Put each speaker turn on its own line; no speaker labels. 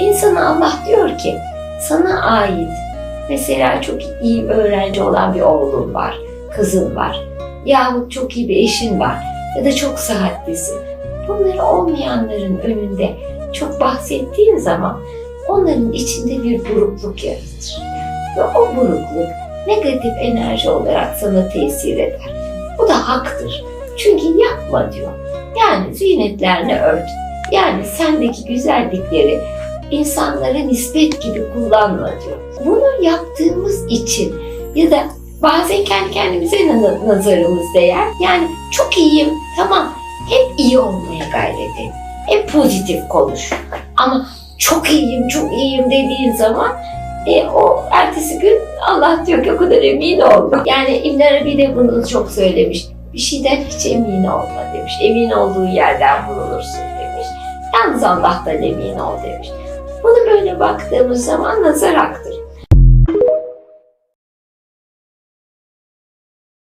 insana Allah diyor ki sana ait mesela çok iyi öğrenci olan bir oğlun var, kızın var yahut çok iyi bir eşin var ya da çok sıhhatlisin. Bunları olmayanların önünde çok bahsettiğin zaman onların içinde bir burukluk yaratır. Ve o burukluk negatif enerji olarak sana tesir eder. Bu da haktır. Çünkü yapma diyor. Yani ziynetlerini ört. Yani sendeki güzellikleri insanlara nispet gibi kullanma diyor. Bunu yaptığımız için ya da bazen kendi kendimize na- nazarımız değer. Yani çok iyiyim tamam hep iyi olmaya gayret et. Hep pozitif konuş. Ama çok iyiyim, çok iyiyim dediğin zaman e, o ertesi gün Allah diyor ki o kadar emin olma. Yani İbn Arabi de bunu çok söylemiş. Bir şeyden hiç emin olma demiş. Emin olduğu yerden bulunursun demiş. Yalnız Allah'tan emin ol demiş. Bunu böyle baktığımız zaman nazar aktır.